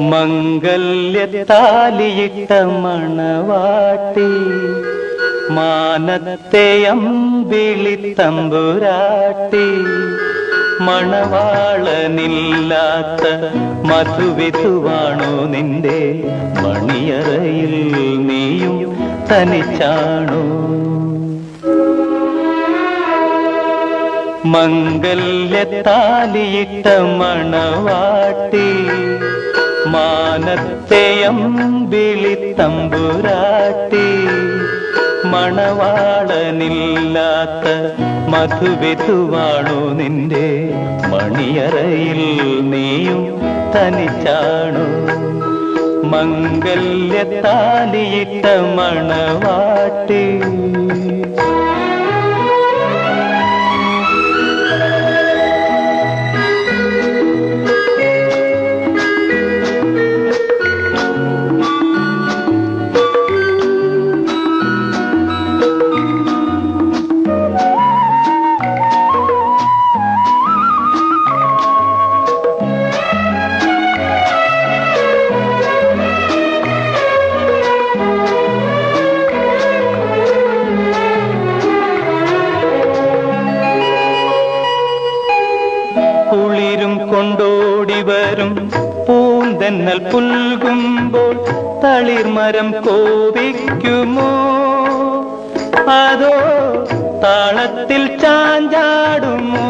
മംഗല്യത്താലിയിട്ട മണവാട്ടി മാനത്തെ അമ്പിളി തമ്പുരാട്ടി മണവാളനില്ലാത്ത മധുവിധുവാണോ നിന്റെ മണിയറയിൽ നീയും തനിച്ചാണോ. മംഗല്യത്താലിയിട്ട മണവാട്ടി മാനത്തെ വിളിത്തമ്പുരാട്ടി തമ്പുരാട്ടി മണവാളനില്ലാത്ത മധുവിധുവാണു നിന്റെ മണിയറയിൽ നീയും തനിച്ചാണു. മംഗല്യത്താലിയിട്ട മണവാട്ടി കുളിരും കൊണ്ടോടി വരും. പൂന്തന്നൽ പുൽകുമ്പോൾ തളിർമരം കോപിക്കുമോ? അതോ താളത്തിൽ ചാഞ്ചാടുമോ?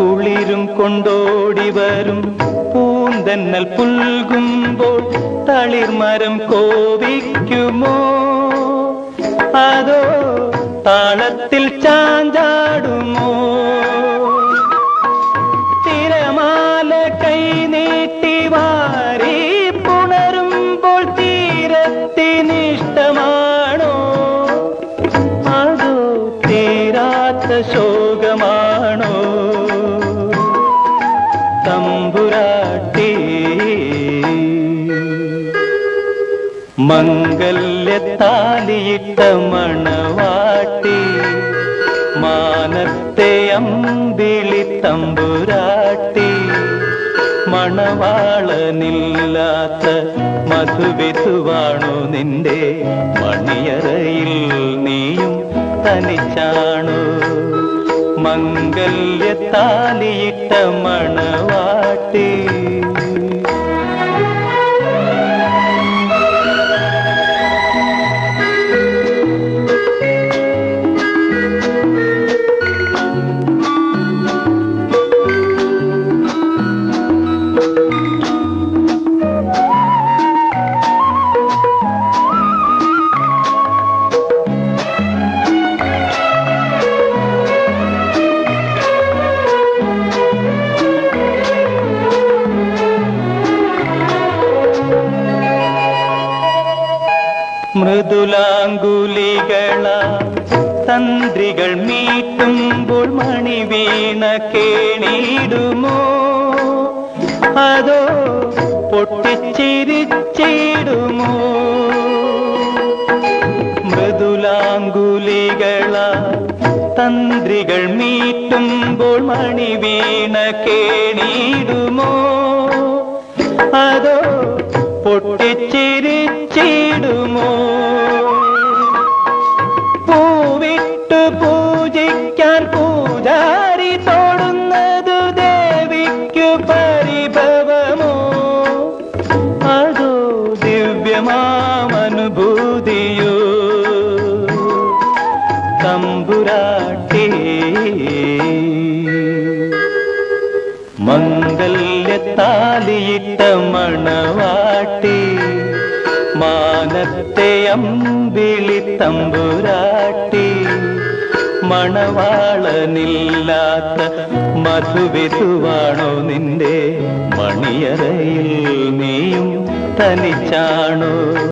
കുളിരും കൊണ്ടോടി വരും. പൂന്തന്നൽ പുൽകുമ്പോൾ തളിർമരം കോപിക്കുമോ? അതോ താളത്തിൽ ചാഞ്ചാടുമോ ശോകമാണോ? തമ്പുരാട്ടി മംഗല്യത്താലിയിട്ട മണവാട്ടി മാനത്തെ അമ്പിളി തമ്പുരാട്ടി മണവാളനില്ലാത്ത മധുവിധുവാണോ നിന്റെ മണിയറയിൽ നീയും തനിച്ചാണോ. മംഗല്യത്താലിയിട്ട മണവാട്ടി. മൃദുലാങ്കുലികള തന്ത്രികൾ മീട്ടുമ്പോൾ മണി വീണ കേണിടുമോ അതോ പൊട്ടിച്ചിരിച്ചിടുമോ? മൃദുലാങ്കുലികള തന്ത്രികൾ മീട്ടുമ്പോൾ മണി വീണ കേണിടുമോ അതോ പൊട്ടിച്ചിരിച്ചിടുമോ? പൂവിട്ട് പൂജിക്കാൻ പൂജാരി തോടുന്നതു ദേവിക്കു പരിഭവമോ? അതോ ദിവ്യമാമനുഭൂതിയോ? തമ്പുരാട്ടി മംഗല്യത്താലിയിട്ട മണവാട്ടി മാനത്തെ അമ്പിളി തമ്പുരാട്ടി മണവാളനില്ലാത്ത മധുവിധുവാണോ നിന്റെ മണിയറയിൽ നീയും തനിച്ചാണോ?